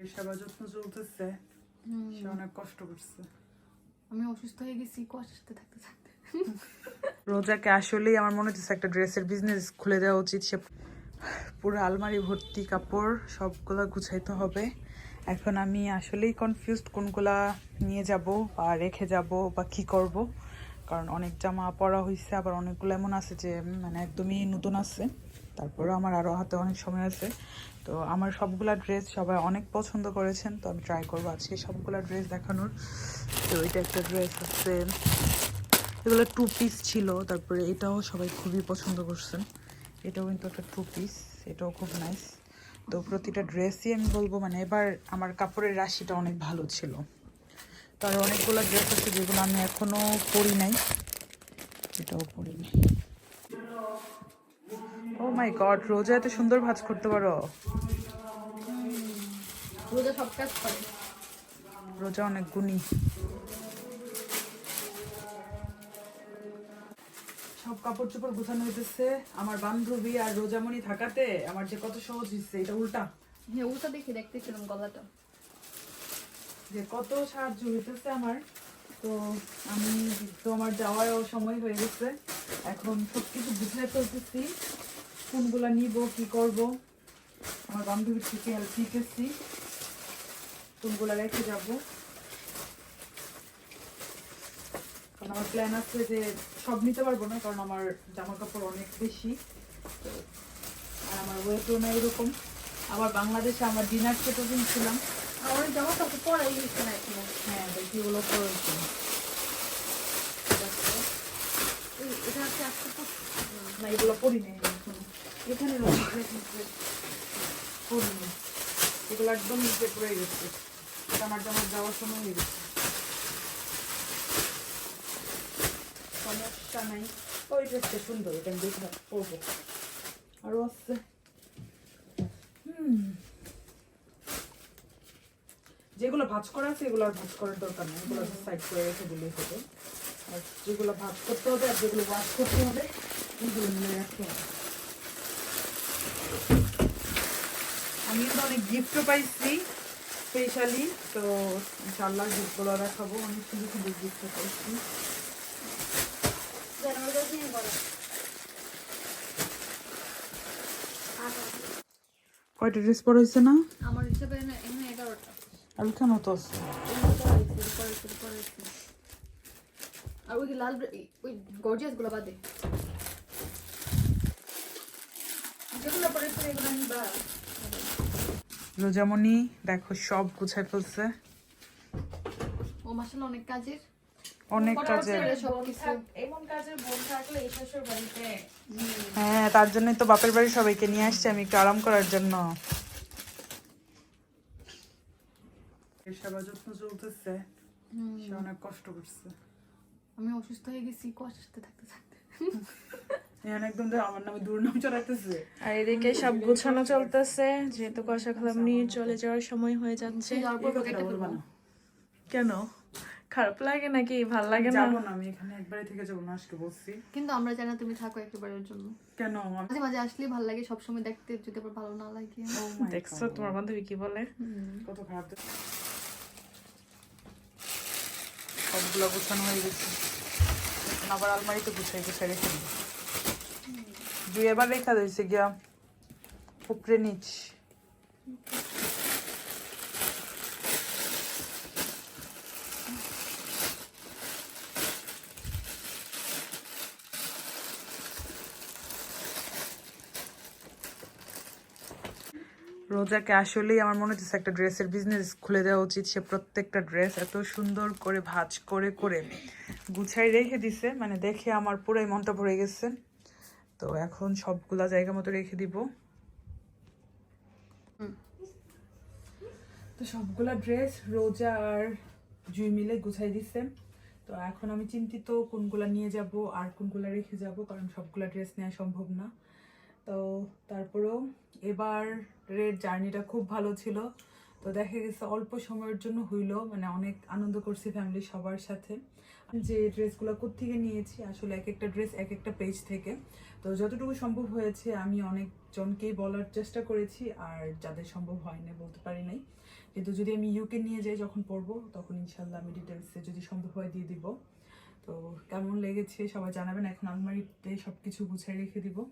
সেবা যত্ন চলতেছে সে অনেক কষ্ট করছে। আমি অসুস্থ হয়ে গেছি কষ্ট থাকতে থাকতে। রোজাকে আসলেই আমার মনে হচ্ছে একটা ড্রেসের বিজনেস খুলে দেওয়া উচিত। সে পুরো আলমারি ভর্তি কাপড় সবগুলা গুছাইতে হবে। এখন আমি আসলেই কনফিউজড কোনগুলা নিয়ে যাব বা রেখে যাব বা কি করব। কারণ অনেক জামা পরা হয়েছে আবার অনেকগুলো এমন আছে যে মানে একদমই নতুন আছে। তারপরে আমার আরও হাতে অনেক সময় আছে। তো আমার সবগুলা ড্রেস সবাই অনেক পছন্দ করেছেন, তো আমি ট্রাই করব আজকে সবগুলা ড্রেস দেখানোর। তো এটা একটা ড্রেস আছে এগুলো টু পিস ছিল, তারপরে এটাও সবাই খুবই পছন্দ করছেন। এটাও কিন্তু একটা টু পিস এটাও খুব নাইস তো প্রতিটা ড্রেসই আমি বলব মানে এবার আমার কাপড়ের রাশিটা অনেক ভালো ছিল। তার অনেকগুলো ড্রেস আছে যেগুলো আমি এখনও পরি নাই। এটাও পরি নাই। ও মাই গড রোজা এত সুন্দর ভাজ করতে পারো। রোজা সব কাজ করে। রোজা অনেক গুণী। সব কাপড় চোপড় গোছানো হইতেছে। আমার বান্ধবী আর রোজামণি থাকাতে আমার যে কত সহজ হচ্ছে এটা উল্টা। হ্যাঁ ওটা দেখে দেখতেছিলাম গলাটা। যে কত সাহায্য হইতেছে আমার। তো আমি তো আমার যাওয়ারও সময় হয়ে গেছে। এখন সব কিছু বুঝে চলতেছি কোনগুলা নিব কি করব? আমার বান্ধবীর থেকে হেল্প শিখেছি কোনগুলা রেখে যাব। কারণ আমার প্ল্যান আছে যে সব নিতে পারব না কারণ আমার জামা কাপড় অনেক বেশি। আর আমার ওয়েটও না এরকম। আবার বাংলাদেশে আমার ডিনার সেটও কিনছিলাম অনেক জামা কাপড় পরাই গেছে না এখনও হ্যাঁ দেখি ওগুলো প্রয়োজন এটা হচ্ছে না এগুলো পরি নাই। এখন এগুলো একদম নিচে পড়ে গেছে। এটা আমার জামার যাওয়ার সময় হয়ে গেছে। সমস্যা নাই। ওই ড্রেসটা সুন্দর, এটা আমি দেখে পরবো আরও যেগুলো ভাজ করা আছে, এগুলো আর ভাজ করার দরকার নেই। এগুলো সাইড করে রেখে দিলেই হবে। আর যেগুলো ভাজ করতে হবে, আর যেগুলো ওয়াশ করতে হবে, এগুলো মিলে রাখতে হবে। আমি কিন্তু অনেক গিফটও পাইছি স্পেশালি তো ইনশাল্লাহ গিফটগুলো দেখাবো অনেক সুন্দর সুন্দর গিফটও পাইছি। কয়টা ড্রেস পরা হয়েছে না? আমার হিসাবে এখানে এগারোটা। আর কেন তো আছে। আর ওই লাল ওই গর্জিয়াসগুলো বাদে। যেগুলো পরেছে এগুলো আমি বা রোজামণি দেখো সব গুছাই ফেলছে। ও মাসাল অনেক কাজের। অনেক কাজে এমন কাজের বোন থাকলে এই শ্বশুর বাড়িতে হ্যাঁ তার জন্যই তো বাপের বাড়ি সবাইকে নিয়ে আসছি আমি একটু আরাম করার জন্য। সেবা যত্ন চলতেছে সে অনেক কষ্ট করছে। আমি অসুস্থ হয়ে গেছি কষ্ট থাকতে থাকতে। একদম তো আমার নামে দুর্নাম চড়াইতেছে। আর এদিকে সব গোছানো চলতেছে যেহেতু কষা খালাম নিয়ে চলে যাওয়ার সময় হয়ে যাচ্ছে। যাওয়ার পর এই কথাটা কেটে বলবা ফেলব না। কেন? খারাপ লাগে নাকি? ভালো লাগে না? না আমি এখানে একবারে থেকে যাব না আজকে বলছি। কিন্তু আমরা জানি তুমি থাকো একেবারের জন্য। কেন? মাঝে মাঝে আসলেই ভালো লাগে সবসময় দেখতে যদি আবার ভালো না লাগে। Oh দেখছ তোমার বান্ধবী কি বলে? কত খারাপ সবগুলো গোছানো হয়ে গেছে। আবার আলমারিতে গুছাই গুছাই রেখে দিই এবার রেখা দিয়েছে গিয়া। উপরে নিচ। রোজাকে আসলেই আমার মনে হচ্ছে একটা ড্রেসের বিজনেস খুলে দেওয়া উচিত। সে প্রত্যেকটা ড্রেস এত সুন্দর করে ভাঁজ করে করে গুছাই রেখে দিছে। মানে দেখে আমার পুরাই মনটা ভরে গেছে। তো এখন সবগুলা জায়গা মতো রেখে দিব। তো সবগুলা ড্রেস রোজা আর জুই মিলে গুছাই দিচ্ছে তো এখন আমি চিন্তিত কোনগুলা নিয়ে যাব আর কোনগুলা রেখে যাব কারণ সবগুলা ড্রেস নেওয়া সম্ভব না। তো তারপরেও এবার রেড জার্নিটা খুব ভালো ছিল। তো দেখা গেছে অল্প সময়ের জন্য হইল মানে অনেক আনন্দ করছি ফ্যামিলি সবার সাথে। যে ড্রেসগুলো থেকে নিয়েছি, আসলে এক একটা ড্রেস এক একটা পেজ থেকে। তো যতটুকু সম্ভব হয়েছে, আমি অনেকজনকেই বলার চেষ্টা করেছি, আর যাদের সম্ভব হয় না বলতে পারি নাই। কিন্তু যদি আমি ইউকে নিয়ে যাই যখন পড়ব, তখন ইনশাল্লাহ আমি ডিটেলসে যদি সম্ভব হয় দিয়ে দিব। তো কেমন লেগেছে সবাই জানাবেন। এখন আলমারিতে সব কিছু গুছিয়ে রেখে দিব।